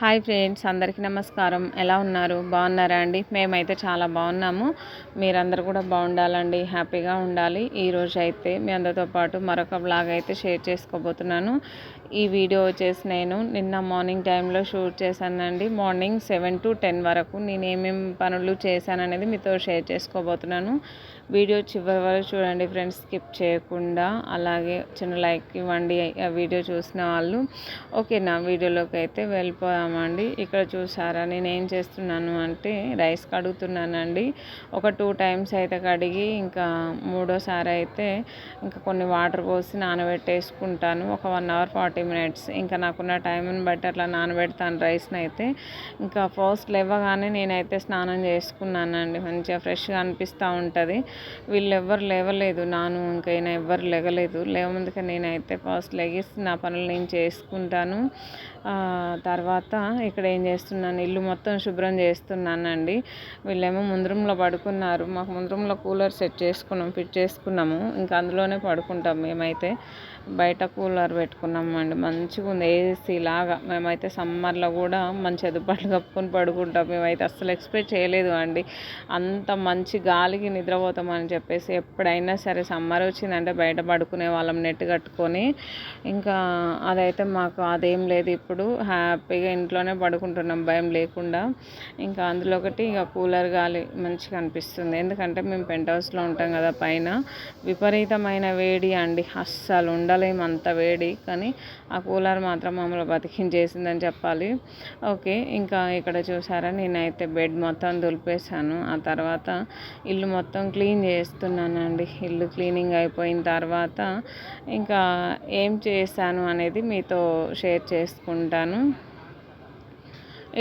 Hi friends అందరికీ నమస్కారం. ఎలా ఉన్నారు? బాగున్నారా అండి? మేమైతే చాలా బాగున్నాము. మీరందరూ కూడా బాగుండాలండి హ్యాపీగా ఉండాలి. ఈరోజు అయితే మీ అందరితో పాటు మరొక బ్లాగ్ అయితే షేర్ చేసుకోబోతున్నాను. ఈ వీడియో వచ్చేసి నేను నిన్న మార్నింగ్ టైంలో షూట్ చేశానండి. మార్నింగ్ సెవెన్ టు టెన్ వరకు నేను ఏమేమి పనులు చేశాననేది మీతో షేర్ చేసుకోబోతున్నాను. వీడియో చివరి వరకు చూడండి ఫ్రెండ్స్ స్కిప్ చేయకుండా. అలాగే చిన్న లైక్ ఇవ్వండి ఆ వీడియో చూసిన వాళ్ళు. ఓకే నా వీడియోలోకి అయితే అండి ఇక్కడ చూసారా నేను ఏం చేస్తున్నాను అంటే రైస్ కడుగుతున్నానండి. ఒక టూ టైమ్స్ అయితే కడిగి ఇంకా మూడోసారి అయితే ఇంకా కొన్ని వాటర్ పోసి నానబెట్టేసుకుంటాను. ఒక వన్ అవర్ ఫార్టీ మినిట్స్ ఇంకా నాకున్న టైంని బట్టి అట్లా నానబెడతాను రైస్ని అయితే ఇంకా ఫస్ట్ లేవగానే నేనైతే స్నానం చేసుకున్నానండి. మంచిగా ఫ్రెష్గా అనిపిస్తూ ఉంటుంది. వీళ్ళు ఎవ్వరు లేవలేదు. నాను ఇంకా ఈయన ఎవ్వరు లేగలేదు లేవముందుగా నేనైతే ఫస్ట్ లెగిసి నా పనులు నేను చేసుకుంటాను. తర్వాత ఇక్కడ ఏం చేస్తున్నాను? ఇల్లు మొత్తం శుభ్రం చేస్తున్నానండి. వీళ్ళేమో ముందరంలో పడుకున్నారు. మాకు ముందరంలో కూలర్ సెట్ చేసుకున్నాం ఫిట్ చేసుకున్నాము. ఇంకా అందులోనే పడుకుంటాం మేమైతే. బయట కూలర్ పెట్టుకున్నామండి. మంచిగా ఉంది ఏసీ లాగా. మేమైతే సమ్మర్లో కూడా మంచి దుప్పట్లు కప్పుకొని పడుకుంటాం. మేమైతే అస్సలు ఎక్స్పెక్ట్ చేయలేదు అండి. అంత మంచి గాలికి నిద్రపోతామని చెప్పేసి ఎప్పుడైనా సరే సమ్మర్ వచ్చిందంటే బయట పడుకునే వాళ్ళం నెట్ కట్టుకొని. ఇంకా అదైతే మాకు అదేం లేదు ఇప్పుడు. హ్యాపీగా ఇంట్లోనే పడుకుంటున్నాం. భయం లేకుండా. ఇంకా అందులో ఒకటి ఇక కూలర్ గాలి మంచిగా అనిపిస్తుంది. ఎందుకంటే మేము పెంట్ హౌస్లో ఉంటాం కదా పైన. విపరీతమైన వేడి అండి. అస్సలు ఉండలేము అంత వేడి కానీ ఆ కూలర్ మాత్రం మమ్మల్ని బతికించేసిందని చెప్పాలి. ఓకే ఇంకా ఇక్కడ చూసారా నేనైతే బెడ్ మొత్తం దులిపేశాను. ఆ తర్వాత ఇల్లు మొత్తం క్లీన్ చేస్తున్నానండి. ఇల్లు క్లీనింగ్ అయిపోయిన తర్వాత ఇంకా ఏం చేశాను అనేది మీతో షేర్ చేసుకుంటాను.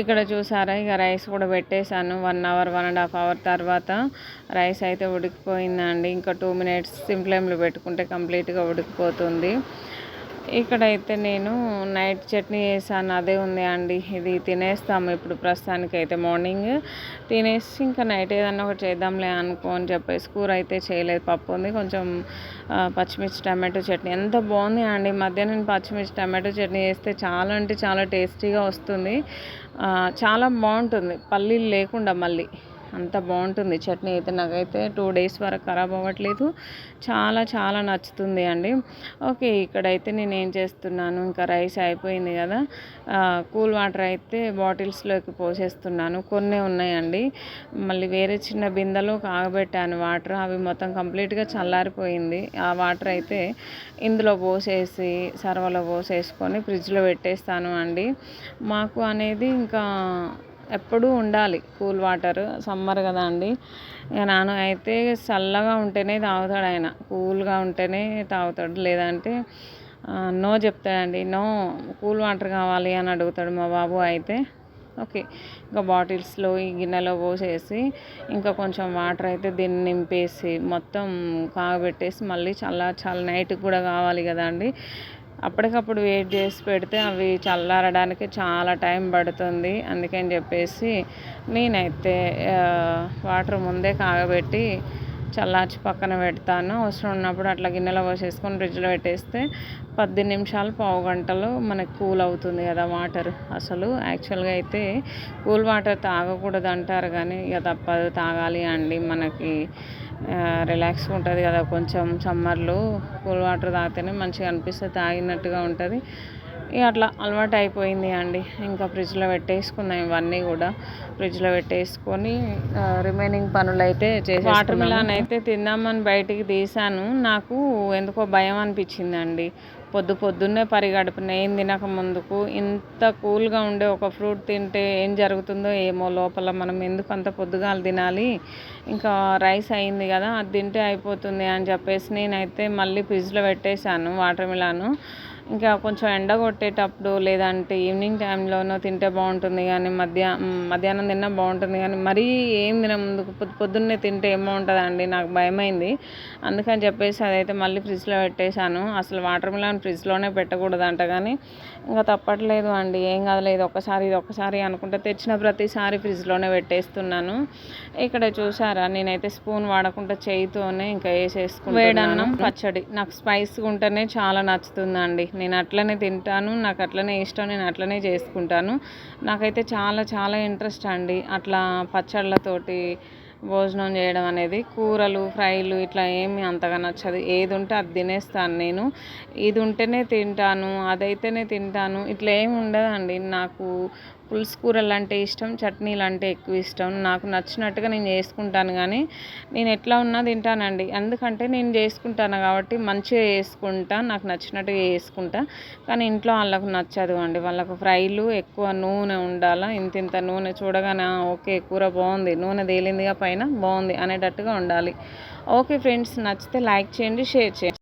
ఇక్కడ చూసారా? ఇక రైస్ కూడా పెట్టేశాను. One hour one and half hour తర్వాత రైస్ అయితే ఉడికిపోయిందండి. ఇంకా టూ మినిట్స్ సిమ్ ఫ్లేమ్లో పెట్టుకుంటే కంప్లీట్గా ఉడికిపోతుంది. ఇక్కడైతే నేను నైట్ చట్నీ చేశాను. అదే ఉంది అండి. ఇది తినేస్తాము ఇప్పుడు ప్రస్తుతానికి అయితే మార్నింగ్. తినేసి ఇంకా నైట్ ఏదన్నా ఒకటి చేద్దాంలే అనుకో అని చెప్పేసి కూర అయితే చేయలేదు. పప్పు ఉంది. కొంచెం పచ్చిమిర్చి టమాటో చట్నీ. ఎంత బాగుంది అండి. మధ్యాహ్నం పచ్చిమిర్చి టమాటో చట్నీ చేస్తే చాలా అంటే చాలా టేస్టీగా వస్తుంది. చాలా బాగుంటుంది. పల్లీలు లేకుండా మళ్ళీ. అంత బాగుంటుంది. చట్నీ అయితే నాకైతే టూ డేస్ వరకు ఖరాబ్ అవ్వట్లేదు. చాలా చాలా నచ్చుతుంది అండి. ఓకే ఇక్కడైతే నేను ఏం చేస్తున్నాను? ఇంకా రైస్ అయిపోయింది కదా. కూల్ వాటర్ అయితే బాటిల్స్లోకి పోసేస్తున్నాను. కొన్ని ఉన్నాయండి. మళ్ళీ వేరే చిన్న బిందెలో కాగబెట్టాను వాటర్. అవి మొత్తం కంప్లీట్గా చల్లారిపోయింది. ఆ వాటర్ అయితే ఇందులో పోసేసి సర్వలో పోసేసుకొని ఫ్రిడ్జ్లో పెట్టేస్తాను అండి. మాకు అనేది ఇంకా ఎప్పుడూ ఉండాలి. కూల్ వాటర్ సమ్మర్ కదా అండి. ఇక నాన్న అయితే చల్లగా ఉంటేనే తాగుతాడు ఆయన. కూల్గా ఉంటేనే తాగుతాడు. లేదంటే నో చెప్తాడండి. నో కూల్ వాటర్ కావాలి అని అడుగుతాడు మా బాబు అయితే. ఓకే. ఇంకా బాటిల్స్లో ఈ గిన్నెలో పోసేసి ఇంకా కొంచెం వాటర్ అయితే దీన్ని నింపేసి మొత్తం కాగబెట్టేసి మళ్ళీ చాలా చాలా నైట్కి కూడా కావాలి కదా అండి. అప్పటికప్పుడు వెయిట్ చేసి పెడితే అవి చల్లారడానికి చాలా టైం పడుతుంది. అందుకని చెప్పేసి నేనైతే వాటర్ ముందే కాగబెట్టి చల్లార్చి పక్కన పెడతాను. అవసరం ఉన్నప్పుడు అట్లా గిన్నెలో పోసేసుకొని ఫ్రిడ్జ్లో పెట్టేస్తే పద్దెనిమిది నిమిషాలు పావు గంటలో మనకు కూల్ అవుతుంది కదా వాటర్. అసలు యాక్చువల్గా అయితే కూల్ వాటర్ తాగకూడదు అంటారు కానీ ఇక తప్పదు. తాగాలి అండి మనకి. రిలాక్స్గా ఉంటుంది కదా కొంచెం సమ్మర్లో కూల్ వాటర్ తాగితేనే మంచిగా అనిపిస్తుంది తాగినట్టుగా ఉంటుంది. ఇక అట్లా అలవాటు అయిపోయింది అండి. ఇంకా ఫ్రిడ్జ్లో పెట్టేసుకుందాం ఇవన్నీ కూడా. ఫ్రిడ్జ్లో పెట్టేసుకొని రిమైనింగ్ పనులు అయితే చేసి వాటర్ మిలాన్ అయితే తిందామని బయటికి తీసాను నాకు ఎందుకో భయం అనిపించిందండి. పొద్దు పొద్దున్నే పరిగడుపున ఏం తినక ముందుకు. ఇంత కూల్గా ఉండే ఒక ఫ్రూట్ తింటే ఏం జరుగుతుందో ఏమో లోపల. మనం ఎందుకు అంత పొద్దుగాలు తినాలి? ఇంకా రైస్ అయింది కదా అది తింటే అయిపోతుంది అని చెప్పేసి నేనైతే మళ్ళీ ఫ్రిడ్జ్లో పెట్టేశాను వాటర్ మిలాను. ఇంకా కొంచెం ఎండ కొట్టేటప్పుడు లేదంటే ఈవినింగ్ టైంలోనో తింటే బాగుంటుంది కానీ మధ్యా మధ్యాహ్నం తిన్నా బాగుంటుంది కానీ మరీ ఏం తిన ముందుకు పొద్దు పొద్దున్నే తింటే ఏం బాగుంటుందండి? నాకు భయమైంది. అందుకని చెప్పేసి అదైతే మళ్ళీ ఫ్రిడ్జ్లో పెట్టేశాను. అసలు వాటర్ మిలన్ ఫ్రిడ్జ్లోనే పెట్టకూడదంట కానీ ఇంకా తప్పట్లేదు అండి. ఏం కాదులేదు ఒక్కసారి ఇది ఒక్కసారి అనుకుంటే తెచ్చిన ప్రతిసారి ఫ్రిడ్జ్లోనే పెట్టేస్తున్నాను. ఇక్కడ చూసారా నేనైతే స్పూన్ వాడకుండా చేయితోనే ఇంకా వేసేసుకుంటాను వేడన్నం పచ్చడి. నాకు స్పైస్గా ఉంటేనే చాలా నచ్చుతుందండి. నేను అట్లనే తింటాను నాకు అట్లనే ఇష్టం నేను అట్లనే చేసుకుంటాను. నాకైతే చాలా చాలా ఇంట్రెస్ట్ అండి అట్లా పచ్చళ్ళతోటి భోజనం చేయడం అనేది. కూరలు ఫ్రైలు ఇట్లా ఏమి అంతగా నచ్చదు. ఏది ఉంటే అది తినేస్తాను నేను. ఇది ఉంటేనే తింటాను అదైతేనే తింటాను. ఇట్లా ఏమి ఉండదండి. నాకు పులుసు కూరలు అంటే ఇష్టం చట్నీలు అంటే ఎక్కువ ఇష్టం. నాకు నచ్చినట్టుగా నేను చేసుకుంటాను కానీ నేను ఎట్లా ఉన్నా తింటానండి. ఎందుకంటే నేను చేసుకుంటాను కాబట్టి మంచిగా చేసుకుంటా నాకు నచ్చినట్టుగా చేసుకుంటా. కానీ ఇంట్లో వాళ్ళకు నచ్చదు అండి. వాళ్ళకు ఫ్రైలు ఎక్కువ నూనె ఉండాలా ఇంత ఇంత నూనె చూడగానే ఓకే కూర బాగుంది నూనె తేలిందిగా పైన బాగుంది అనేటట్టుగా ఉండాలి. ఓకే ఫ్రెండ్స్ నచ్చితే లైక్ చేయండి షేర్ చేయండి.